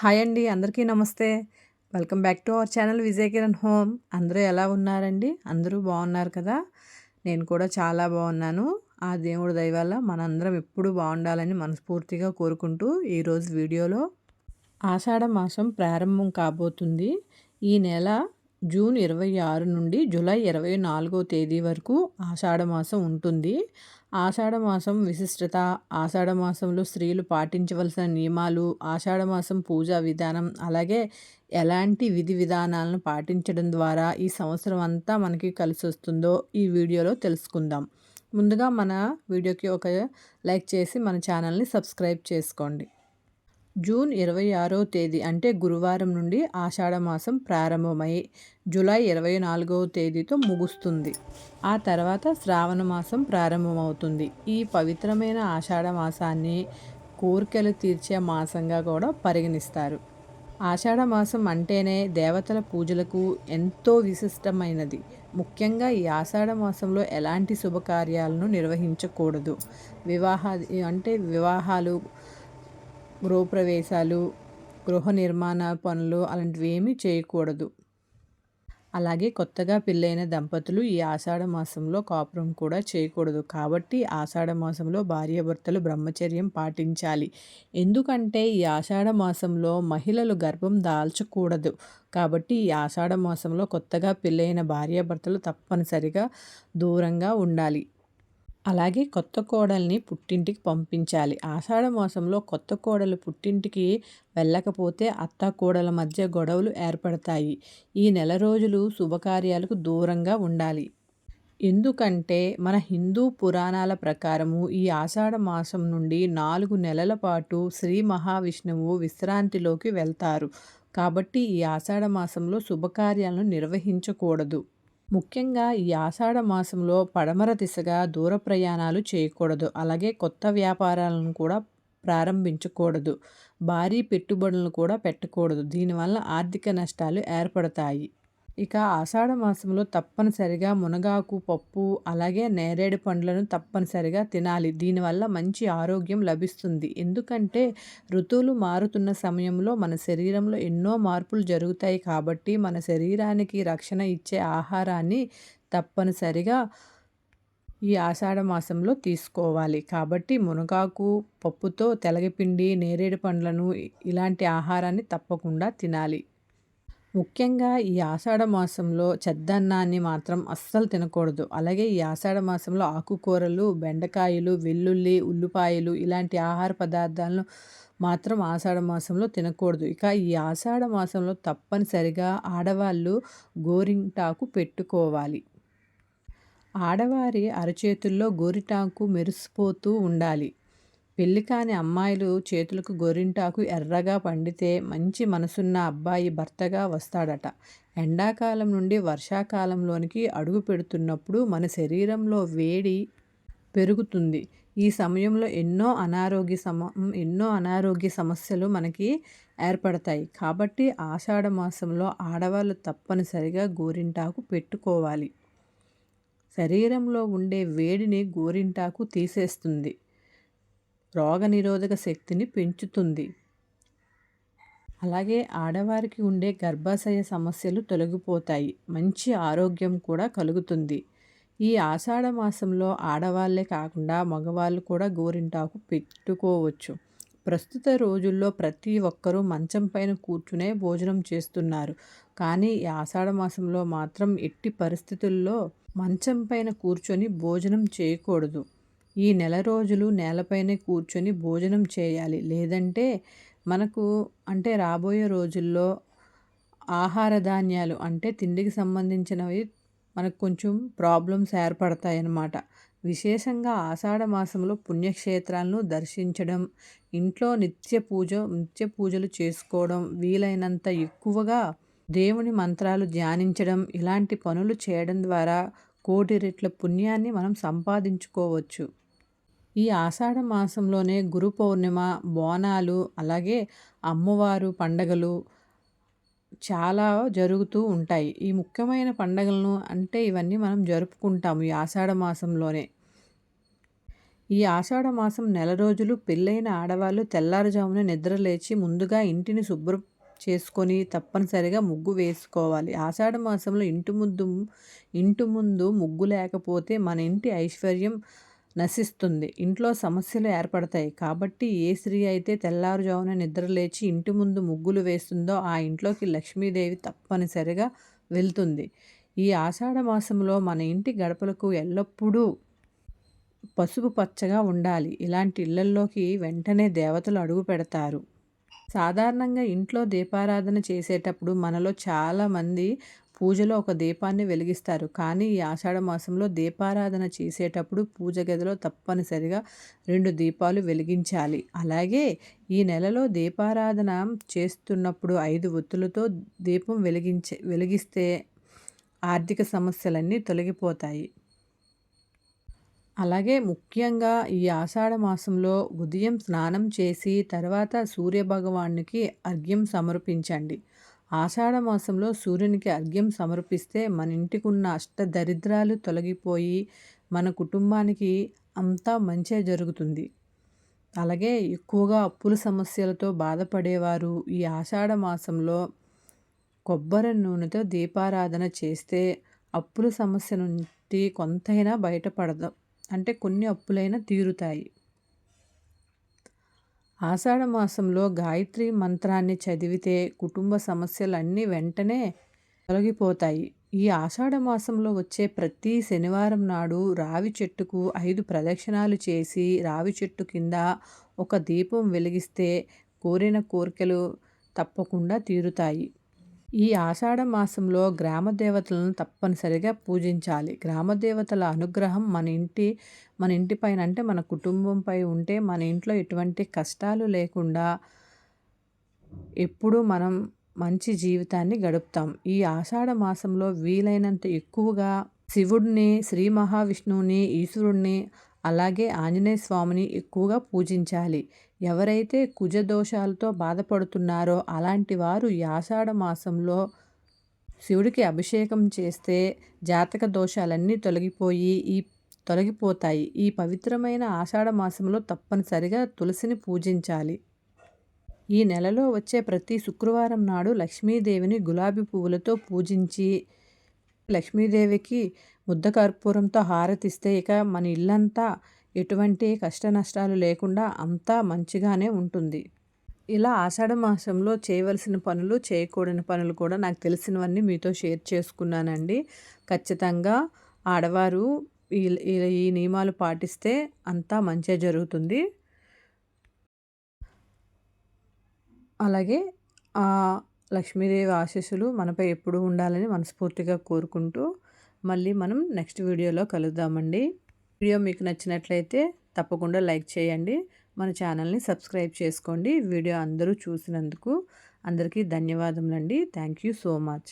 Hi అండి అందరికీ నమస్తే. Welcome back to our channel Vijay Kiran home. అందరూ ఎలా ఉన్నారండి? అందరూ బాగున్నారు కదా? నేను కూడా చాలా బాగున్నాను. ఆ దేవుడి దయవల్ల మనందరం ఎప్పుడు బాగుండాలని మనస్ఫూర్తిగా కోరుకుంటూ ఈరోజు వీడియోలో ఆషాఢ మాసం ప్రారంభం కాబోతుంది. ఈ నెల జూన్ ఇరవై ఆరు నుండి జూలై ఇరవై నాలుగో తేదీ వరకు ఆషాఢ మాసం ఉంటుంది. ఆషాఢమాసం విశిష్టత. ఆషాఢమాసంలో స్త్రీలు పాటించవలసిన నియమాలు ఆషాఢమాసం పూజా విధానం అలాగే ఎలాంటి విధి విధానాలను పాటించడం ద్వారా ఈ సంవత్సరం అంతా మనకి కలిసి వస్తుందో ఈ వీడియోలో తెలుసుకుందాం. ముందుగా మన వీడియోకి ఒక లైక్ చేసి మన ఛానల్ని సబ్స్క్రైబ్ చేసుకోండి. జూన్ ఇరవై ఆరో తేదీ అంటే గురువారం నుండి ఆషాఢమాసం ప్రారంభమై జూలై ఇరవై నాలుగవ తేదీతో ముగుస్తుంది. ఆ తర్వాత శ్రావణ మాసం ప్రారంభమవుతుంది. ఈ పవిత్రమైన ఆషాఢ మాసాన్ని కోరికలు తీర్చే మాసంగా కూడా పరిగణిస్తారు. ఆషాఢ మాసం అంటేనే దేవతల పూజలకు ఎంతో విశిష్టమైనది. ముఖ్యంగా ఈ ఆషాఢ మాసంలో ఎలాంటి శుభకార్యాలను నిర్వహించకూడదు. వివాహ అంటే వివాహాలు గృహప్రవేశాలు గృహ నిర్మాణ పనులు అలాంటివి ఏమీ చేయకూడదు. అలాగే కొత్తగా పెళ్ళైన దంపతులు ఈ ఆషాఢ మాసంలో కాపురం కూడా చేయకూడదు. కాబట్టి ఆషాఢ మాసంలో భార్యాభర్తలు బ్రహ్మచర్యం పాటించాలి. ఎందుకంటే ఈ ఆషాఢ మాసంలో మహిళలు గర్భం దాల్చకూడదు. కాబట్టి ఈ ఆషాఢ మాసంలో కొత్తగా పెళ్ళైన భార్యాభర్తలు తప్పనిసరిగా దూరంగా ఉండాలి. అలాగే కొత్త కోడల్ని పుట్టింటికి పంపించాలి. ఆషాఢ మాసంలో కొత్త కోడలు పుట్టింటికి వెళ్ళకపోతే అత్త కోడల మధ్య గొడవలు ఏర్పడతాయి. ఈ నెల రోజులు శుభకార్యాలకు దూరంగా ఉండాలి. ఎందుకంటే మన హిందూ పురాణాల ప్రకారము ఈ ఆషాఢ మాసం నుండి నాలుగు నెలల పాటు శ్రీ మహావిష్ణువు విశ్రాంతిలోకి వెళ్తారు. కాబట్టి ఈ ఆషాఢ మాసంలో శుభకార్యాలను నిర్వహించకూడదు. ముఖ్యంగా ఈ ఆషాఢ మాసంలో పడమర దిశగా దూర ప్రయాణాలు చేయకూడదు. అలాగే కొత్త వ్యాపారాలను కూడా ప్రారంభించకూడదు. భారీ పెట్టుబడులను కూడా పెట్టకూడదు. దీనివల్ల ఆర్థిక నష్టాలు ఏర్పడతాయి. ఇక ఆషాఢ మాసంలో తప్పనిసరిగా మునగాకు పప్పు అలాగే నేరేడు పండ్లను తప్పనిసరిగా తినాలి. దీనివల్ల మంచి ఆరోగ్యం లభిస్తుంది. ఎందుకంటే ఋతువులు మారుతున్న సమయంలో మన శరీరంలో ఎన్నో మార్పులు జరుగుతాయి కాబట్టి మన శరీరానికి రక్షణ ఇచ్చే ఆహారాన్ని తప్పనిసరిగా ఈ ఆషాఢ మాసంలో తీసుకోవాలి. కాబట్టి మునగాకు పప్పుతో తెలగపిండి నేరేడు పండ్లను ఇలాంటి ఆహారాన్ని తప్పకుండా తినాలి. ముఖ్యంగా ఈ ఆషాఢ మాసంలో చెద్దన్నాన్ని మాత్రం అస్సలు తినకూడదు. అలాగే ఈ ఆషాఢ మాసంలో ఆకుకూరలు బెండకాయలు వెల్లుల్లి ఉల్లిపాయలు ఇలాంటి ఆహార పదార్థాలను మాత్రం ఆషాఢ మాసంలో తినకూడదు. ఇక ఈ ఆషాఢ మాసంలో తప్పనిసరిగా ఆడవాళ్ళు గోరింటాకు పెట్టుకోవాలి. ఆడవారి అరచేతుల్లో గోరిటాకు మెరిసిపోతూ ఉండాలి. పెళ్ళి కాని అమ్మాయిలు చేతులకు గోరింటాకు ఎర్రగా పండితే మంచి మనసున్న అబ్బాయి భర్తగా వస్తాడట. ఎండాకాలం నుండి వర్షాకాలంలోనికి అడుగు పెడుతున్నప్పుడు మన శరీరంలో వేడి పెరుగుతుంది. ఈ సమయంలో ఎన్నో అనారోగ్య సమ ఎన్నో అనారోగ్య సమస్యలు మనకి ఏర్పడతాయి. కాబట్టి ఆషాఢ మాసంలో ఆడవాళ్ళు తప్పనిసరిగా గోరింటాకు పెట్టుకోవాలి. శరీరంలో ఉండే వేడిని గోరింటాకు తీసేస్తుంది. రోగనిరోధక శక్తిని పెంచుతుంది. అలాగే ఆడవారికి ఉండే గర్భాశయ సమస్యలు తొలగిపోతాయి. మంచి ఆరోగ్యం కూడా కలుగుతుంది. ఈ ఆషాఢ మాసంలో ఆడవాళ్ళే కాకుండా మగవాళ్ళు కూడా గోరింటాకు పెట్టుకోవచ్చు. ప్రస్తుత రోజుల్లో ప్రతి ఒక్కరూ మంచం పైన కూర్చునే భోజనం చేస్తున్నారు. కానీ ఈ ఆషాఢ మాసంలో మాత్రం ఎట్టి పరిస్థితుల్లో మంచం పైన కూర్చొని భోజనం చేయకూడదు. ఈ నెల రోజులు నేలపైనే కూర్చొని భోజనం చేయాలి. లేదంటే మనకు అంటే రాబోయే రోజుల్లో ఆహార ధాన్యాలు అంటే తిండికి సంబంధించినవి మనకు కొంచెం ప్రాబ్లమ్స్ ఏర్పడతాయి అన్నమాట విశేషంగా ఆషాఢ మాసంలో పుణ్యక్షేత్రాలను దర్శించడం ఇంట్లో నిత్య పూజ నిత్య పూజలు చేసుకోవడం వీలైనంత ఎక్కువగా దేవుని మంత్రాలు ధ్యానించడం ఇలాంటి పనులు చేయడం ద్వారా కోటి రెట్ల పుణ్యాన్ని మనం సంపాదించుకోవచ్చు. ఈ ఆషాఢ మాసంలోనే గురు పౌర్ణిమ బోనాలు అలాగే అమ్మవారు పండగలు చాలా జరుగుతూ ఉంటాయి. ఈ ముఖ్యమైన పండగలను అంటే ఇవన్నీ మనం జరుపుకుంటాము ఈ ఆషాఢ మాసంలోనే. ఈ ఆషాఢ మాసం నెల రోజులు పెళ్ళైన ఆడవాళ్ళు తెల్లారుజామున నిద్ర లేచి ముందుగా ఇంటిని శుభ్రం చేసుకొని తప్పనిసరిగా ముగ్గు వేసుకోవాలి. ఆషాఢ మాసంలో ఇంటి ముందు ఇంటి ముందు ముగ్గు లేకపోతే మన ఇంటి ఐశ్వర్యం నశిస్తుంది. ఇంట్లో సమస్యలు ఏర్పడతాయి. కాబట్టి ఏ స్త్రీ అయితే తెల్లారుజామున నిద్ర లేచి ఇంటి ముందు ముగ్గులు వేస్తుందో ఆ ఇంట్లోకి లక్ష్మీదేవి తప్పనిసరిగా వెళ్తుంది. ఈ ఆషాఢ మాసంలో మన ఇంటి గడపలకు ఎల్లప్పుడూ పసుపు పచ్చగా ఉండాలి. ఇలాంటి ఇళ్ళల్లోకి వెంటనే దేవతలు అడుగు పెడతారు. సాధారణంగా ఇంట్లో దీపారాధన చేసేటప్పుడు మనలో చాలామంది పూజలో ఒక దీపాన్ని వెలిగిస్తారు. కానీ ఈ ఆషాఢ మాసంలో దీపారాధన చేసేటప్పుడు పూజ గదిలో తప్పనిసరిగా రెండు దీపాలు వెలిగించాలి. అలాగే ఈ నెలలో దీపారాధన చేస్తున్నప్పుడు ఐదు ఒత్తులతో దీపం వెలిగించే వెలిగిస్తే ఆర్థిక సమస్యలన్నీ తొలగిపోతాయి. అలాగే ముఖ్యంగా ఈ ఆషాఢ మాసంలో ఉదయం స్నానం చేసి తర్వాత సూర్యభగవానికి అర్ఘ్యం సమర్పించండి. ఆషాఢ మాసంలో సూర్యునికి అర్ఘ్యం సమర్పిస్తే మన ఇంటికున్న అష్ట దరిద్రాలు తొలగిపోయి మన కుటుంబానికి అంతా మంచే జరుగుతుంది. అలాగే ఎక్కువగా అప్పుల సమస్యలతో బాధపడేవారు ఈ ఆషాఢ మాసంలో కొబ్బరి నూనెతో దీపారాధన చేస్తే అప్పుల సమస్య నుండి కొంతైనా బయటపడదాం. అంటే కొన్ని అప్పులైనా తీరుతాయి. ఆషాఢ మాసంలో గాయత్రి మంత్రాన్ని చదివితే కుటుంబ సమస్యలన్నీ వెంటనే తొలగిపోతాయి. ఈ ఆషాఢ మాసంలో వచ్చే ప్రతి శనివారం నాడు రావి చెట్టుకు ఐదు ప్రదక్షిణాలు చేసి రావి చెట్టు కింద ఒక దీపం వెలిగిస్తే కోరిన కోరికలు తప్పకుండా తీరుతాయి. ఈ ఆషాఢ మాసంలో గ్రామ దేవతలను తప్పనిసరిగా పూజించాలి. గ్రామ దేవతల అనుగ్రహం మన ఇంటి మన ఇంటిపైన అంటే మన కుటుంబంపై ఉంటే మన ఇంట్లో ఎటువంటి కష్టాలు లేకుండా ఎప్పుడూ మనం మంచి జీవితాన్ని గడుపుతాం. ఈ ఆషాఢ మాసంలో వీలైనంత ఎక్కువగా శివుడిని శ్రీ మహావిష్ణువుని ఈశ్వరుణ్ణి అలాగే ఆంజనేయ స్వామిని ఎక్కువగా పూజించాలి. ఎవరైతే కుజ దోషాలతో బాధపడుతున్నారో అలాంటి వారు ఈ ఆషాఢ మాసంలో శివుడికి అభిషేకం చేస్తే జాతక దోషాలన్నీ తొలగిపోయి ఈ తొలగిపోతాయి. ఈ పవిత్రమైన ఆషాఢ మాసంలో తప్పనిసరిగా తులసిని పూజించాలి. ఈ నెలలో వచ్చే ప్రతి శుక్రవారం నాడు లక్ష్మీదేవిని గులాబీ పువ్వులతో పూజించి లక్ష్మీదేవికి ముద్ద కర్పూరంతో హారతిస్తే ఇక మన ఇల్లంతా ఎటువంటి కష్ట నష్టాలు లేకుండా అంతా మంచిగానే ఉంటుంది. ఇలా ఆషాఢ మాసంలో చేయవలసిన పనులు చేయకూడని పనులు కూడా నాకు తెలిసినవన్నీ మీతో షేర్ చేసుకున్నానండి. ఖచ్చితంగా ఆడవారు ఈ ఈ నియమాలు పాటిస్తే అంతా మంచిగా జరుగుతుంది. అలాగే లక్ష్మీదేవి ఆశీస్సులు మనపై ఎప్పుడూ ఉండాలని మనస్ఫూర్తిగా కోరుకుంటూ మళ్ళీ మనం నెక్స్ట్ వీడియోలో కలుద్దామండి. వీడియో మీకు నచ్చినట్లయితే తప్పకుండా లైక్ చేయండి. మన ఛానల్ని సబ్స్క్రైబ్ చేసుకోండి. వీడియో అందరూ చూసినందుకు అందరికీ ధన్యవాదములండి. Thank you so much.